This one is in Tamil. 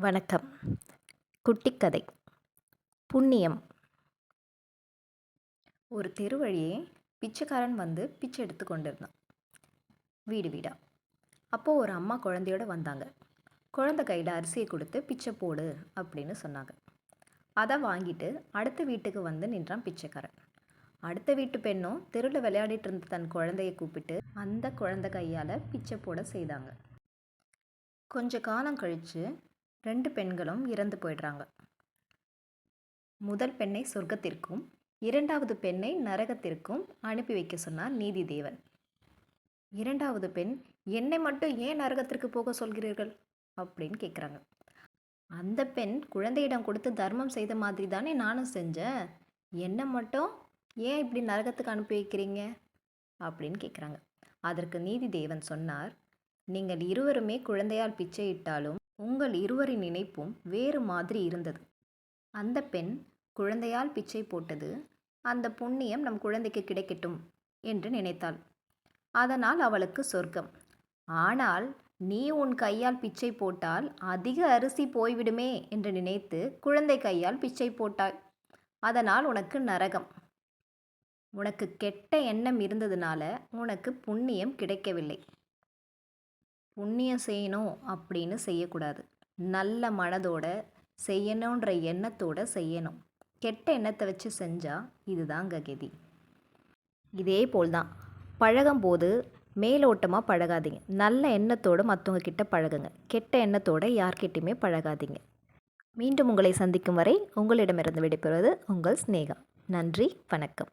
வணக்கம். குட்டிக்கதை. புண்ணியம். ஒரு தெரு வழியே பிச்சைக்காரன் வந்து பிச்சை எடுத்து கொண்டிருந்தான். வீடு வீடா. அப்போது ஒரு அம்மா குழந்தையோட வந்தாங்க. குழந்தை கையில் அரிசியை கொடுத்து பிச்சை போடு அப்படின்னு சொன்னாங்க. அதை வாங்கிட்டு அடுத்த வீட்டுக்கு வந்து நின்றான் பிச்சைக்காரன். அடுத்த வீட்டு பெண்ணும் தெருவில் விளையாடிட்டு இருந்த தன் குழந்தையை கூப்பிட்டு அந்த குழந்தை கையால் பிச்சை போட செய்தாங்க. கொஞ்ச காலம் கழித்து ரெண்டு பெண்களும் இறந்து போயிடுறாங்க. முதல் பெண்ணை சொர்க்கத்திற்கும் இரண்டாவது பெண்ணை நரகத்திற்கும் அனுப்பி வைக்க சொன்னார் நீதி தேவன் இரண்டாவது பெண் என்னை மட்டும் ஏன் நரகத்திற்கு போக சொல்கிறீர்கள்? அப்படின்னு கேட்குறாங்க அந்த பெண் குழந்தையிடம் கொடுத்து தர்மம் செய்த மாதிரி தானே நானும் செஞ்சேன். என்னை மட்டும் ஏன் இப்படி நரகத்துக்கு அனுப்பி வைக்கிறீங்க? அப்படின்னு கேட்குறாங்க அதற்கு நீதி தேவன் சொன்னார் நீங்கள் இருவருமே குழந்தையால் பிச்சையிட்டாலும் உங்கள் இருவரின் நினைப்பும் வேறு மாதிரி இருந்தது. அந்த பெண் குழந்தையால் பிச்சை போட்டது அந்த புண்ணியம் நம் குழந்தைக்கு கிடைக்கட்டும் என்று நினைத்தாள். அதனால் அவளுக்கு சொர்க்கம். ஆனால் நீ உன் கையால் பிச்சை போட்டால் அதிக அரிசி போய்விடுமே என்று நினைத்து குழந்தை கையால் பிச்சை போட்டாய். அதனால் உனக்கு நரகம். உனக்கு கெட்ட எண்ணம் இருந்ததுனால உனக்கு புண்ணியம் கிடைக்கவில்லை. புண்ணியம் செய்யணும் அப்படின்னு செய்யக்கூடாது. நல்ல மனதோட செய்யணுன்ற எண்ணத்தோட செய்யணும். கெட்ட எண்ணத்தை வச்சு செஞ்சால் இதுதாங்க ககதி இதே போல் தான் பழகும்போது மேலோட்டமாக பழகாதீங்க. நல்ல எண்ணத்தோடு மற்றவங்க கிட்ட பழகுங்க. கெட்ட எண்ணத்தோடு யார்கிட்டையுமே பழகாதீங்க. மீண்டும் உங்களை சந்திக்கும் வரை உங்களிடமிருந்து விடைபெறுவது உங்கள் ஸ்னேகா நன்றி வணக்கம்.